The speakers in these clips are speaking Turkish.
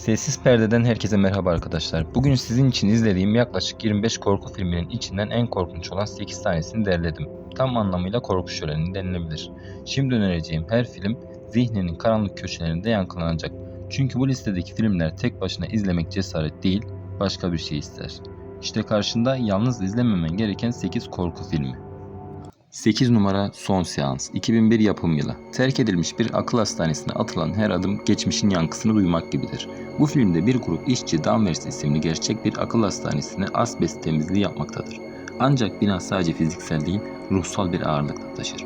Sessiz Perde'den herkese merhaba arkadaşlar. Bugün sizin için izlediğim yaklaşık 25 korku filminin içinden en korkunç olan 8 tanesini derledim. Tam anlamıyla korku şöleni denilebilir. Şimdi önereceğim her film zihninin karanlık köşelerinde yankılanacak. Çünkü bu listedeki filmler tek başına izlemek cesaret değil, başka bir şey ister. İşte karşında yalnız izlememen gereken 8 korku filmi. 8 numara Son Seans 2001 yapım yılı. Terk edilmiş bir akıl hastanesine atılan her adım geçmişin yankısını duymak gibidir. Bu filmde bir grup işçi Danvers isimli gerçek bir akıl hastanesine asbest temizliği yapmaktadır. Ancak bina sadece fiziksel değil, ruhsal bir ağırlık taşır.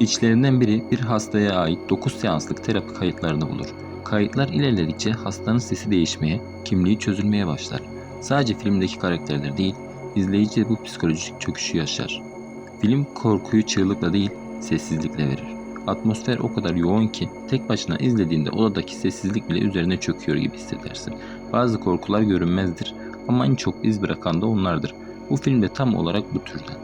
İçlerinden biri bir hastaya ait 9 seanslık terapi kayıtlarını bulur. Kayıtlar ilerledikçe hastanın sesi değişmeye, kimliği çözülmeye başlar. Sadece filmdeki karakterler değil, izleyici de bu psikolojik çöküşü yaşar. Film korkuyu çığlıkla değil, sessizlikle verir. Atmosfer o kadar yoğun ki tek başına izlediğinde odadaki sessizlik bile üzerine çöküyor gibi hissedersin. Bazı korkular görünmezdir ama en çok iz bırakan da onlardır. Bu film de tam olarak bu türden.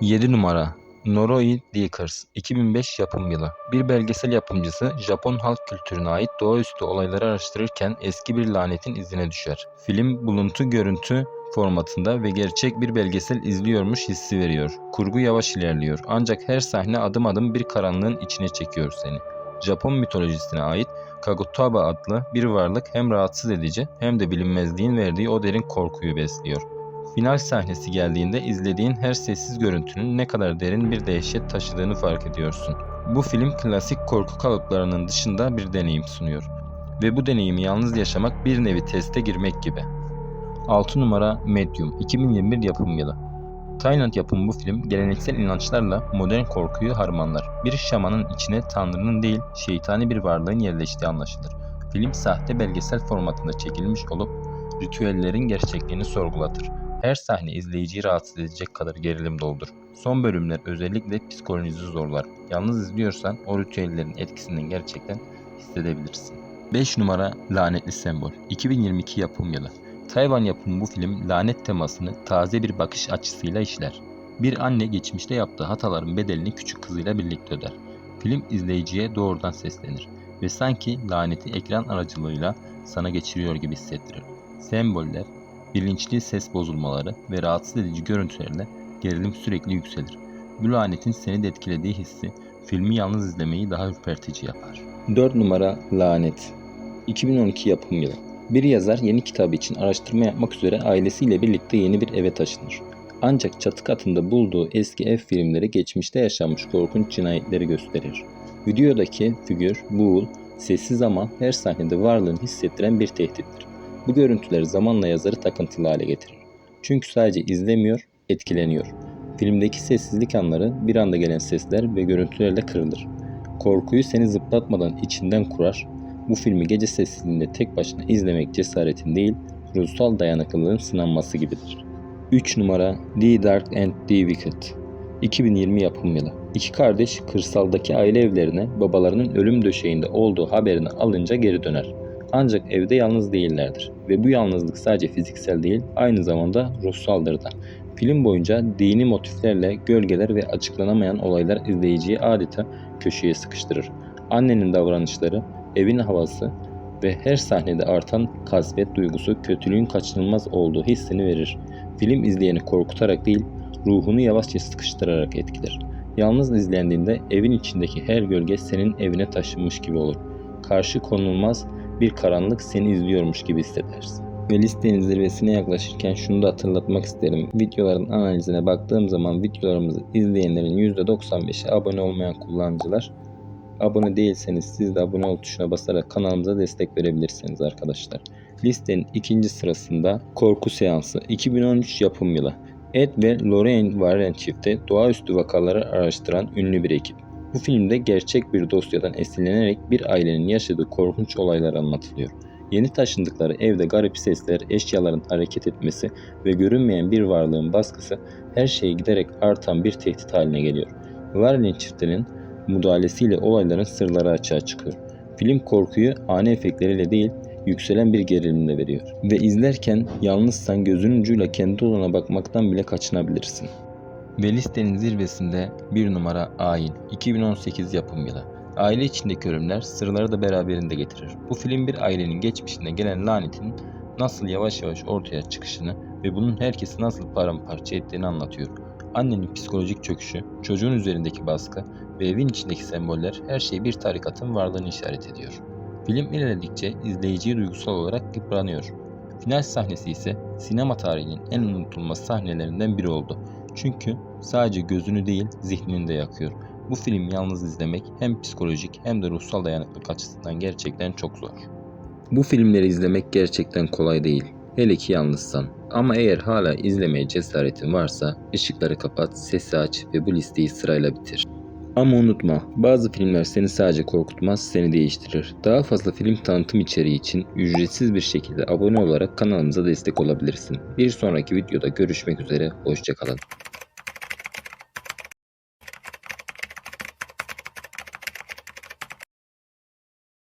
7 numara Noroi Dickers 2005 yapım yılı. Bir belgesel yapımcısı Japon halk kültürüne ait doğaüstü olayları araştırırken eski bir lanetin izine düşer. Film buluntu görüntü formatında ve gerçek bir belgesel izliyormuş hissi veriyor. Kurgu yavaş ilerliyor ancak her sahne adım adım bir karanlığın içine çekiyor seni. Japon mitolojisine ait Kagutaba adlı bir varlık hem rahatsız edici hem de bilinmezliğin verdiği o derin korkuyu besliyor. Final sahnesi geldiğinde izlediğin her sessiz görüntünün ne kadar derin bir dehşet taşıdığını fark ediyorsun. Bu film klasik korku kalıplarının dışında bir deneyim sunuyor. Ve bu deneyimi yalnız yaşamak bir nevi teste girmek gibi. 6 numara Medium 2021 yapım yılı. Tayland yapımı bu film geleneksel inançlarla modern korkuyu harmanlar. Bir şamanın içine tanrının değil şeytani bir varlığın yerleştiği anlaşılır. Film sahte belgesel formatında çekilmiş olup ritüellerin gerçekliğini sorgulatır. Her sahne izleyiciyi rahatsız edecek kadar gerilim doldur. Son bölümler özellikle psikolojinizi zorlar. Yalnız izliyorsan o ritüellerin etkisinden gerçekten hissedebilirsin. 5 numara Lanetli Sembol 2022 yapım yılı. Tayvan yapımı bu film lanet temasını taze bir bakış açısıyla işler. Bir anne geçmişte yaptığı hataların bedelini küçük kızıyla birlikte öder. Film izleyiciye doğrudan seslenir ve sanki laneti ekran aracılığıyla sana geçiriyor gibi hissettirir. Semboller, bilinçli ses bozulmaları ve rahatsız edici görüntülerle gerilim sürekli yükselir. Bu lanetin seni de etkilediği hissi filmi yalnız izlemeyi daha ürpertici yapar. 4 numara Lanet 2012 yapım yılı. Bir yazar yeni kitabı için araştırma yapmak üzere ailesiyle birlikte yeni bir eve taşınır. Ancak çatı katında bulduğu eski ev filmleri geçmişte yaşanmış korkunç cinayetleri gösterir. Videodaki figür, Buğul, sessiz ama her sahnede varlığını hissettiren bir tehdittir. Bu görüntüler zamanla yazarı takıntılı hale getirir. Çünkü sadece izlemiyor, etkileniyor. Filmdeki sessizlik anları bir anda gelen sesler ve görüntülerle kırılır. Korkuyu seni zıplatmadan içinden kurar, bu filmi gece sessizliğinde tek başına izlemek cesaretin değil, ruhsal dayanıklılığın sınanması gibidir. 3 numara The Dark and the Wicked 2020 yapım yılı. İki kardeş kırsaldaki aile evlerine babalarının ölüm döşeğinde olduğu haberini alınca geri döner. Ancak evde yalnız değillerdir ve bu yalnızlık sadece fiziksel değil aynı zamanda ruhsaldır da. Film boyunca dini motiflerle gölgeler ve açıklanamayan olaylar izleyiciyi adeta köşeye sıkıştırır. Annenin davranışları, evin havası ve her sahnede artan kasvet duygusu kötülüğün kaçınılmaz olduğu hissini verir. Film izleyeni korkutarak değil, ruhunu yavaşça sıkıştırarak etkiler. Yalnız izlendiğinde evin içindeki her gölge senin evine taşınmış gibi olur. Karşı konulmaz bir karanlık seni izliyormuş gibi hissedersin. Ve listenin zirvesine yaklaşırken şunu da hatırlatmak isterim. Videoların analizine baktığım zaman videolarımızı izleyenlerin %95'i abone olmayan kullanıcılar. Abone değilseniz siz de abone ol tuşuna basarak kanalımıza destek verebilirsiniz arkadaşlar. Listenin ikinci sırasında Korku Seansı 2013 yapım yılı. Ed ve Lorraine Warren çifti doğaüstü vakaları araştıran ünlü bir ekip. Bu filmde gerçek bir dosyadan esinlenerek bir ailenin yaşadığı korkunç olaylar anlatılıyor. Yeni taşındıkları evde garip sesler, eşyaların hareket etmesi ve görünmeyen bir varlığın baskısı her şeyi giderek artan bir tehdit haline geliyor. Warren çiftinin müdahalesiyle olayların sırları açığa çıkıyor. Film korkuyu ani efektleriyle değil, yükselen bir gerilimle veriyor. Ve izlerken yalnızsan gözünün ucuyla kendi odana bakmaktan bile kaçınabilirsin. Ve listenin zirvesinde bir numara Ayin 2018 yapım yılı. Aile içindeki ölümler sırları da beraberinde getirir. Bu film bir ailenin geçmişine gelen lanetin nasıl yavaş yavaş ortaya çıkışını ve bunun herkesi nasıl paramparça ettiğini anlatıyor. Annenin psikolojik çöküşü, çocuğun üzerindeki baskı ve evin içindeki semboller her şey bir tarikatın varlığını işaret ediyor. Film ilerledikçe izleyiciyi duygusal olarak yıpranıyor. Final sahnesi ise sinema tarihinin en unutulmaz sahnelerinden biri oldu. Çünkü sadece gözünü değil zihnini de yakıyor. Bu film yalnız izlemek hem psikolojik hem de ruhsal dayanıklık açısından gerçekten çok zor. Bu filmleri izlemek gerçekten kolay değil. Hele ki yalnızsan. Ama eğer hala izlemeye cesaretin varsa ışıkları kapat, sesi aç ve bu listeyi sırayla bitir. Ama unutma, bazı filmler seni sadece korkutmaz, seni değiştirir. Daha fazla film tanıtım içeriği için ücretsiz bir şekilde abone olarak kanalımıza destek olabilirsin. Bir sonraki videoda görüşmek üzere, hoşçakalın.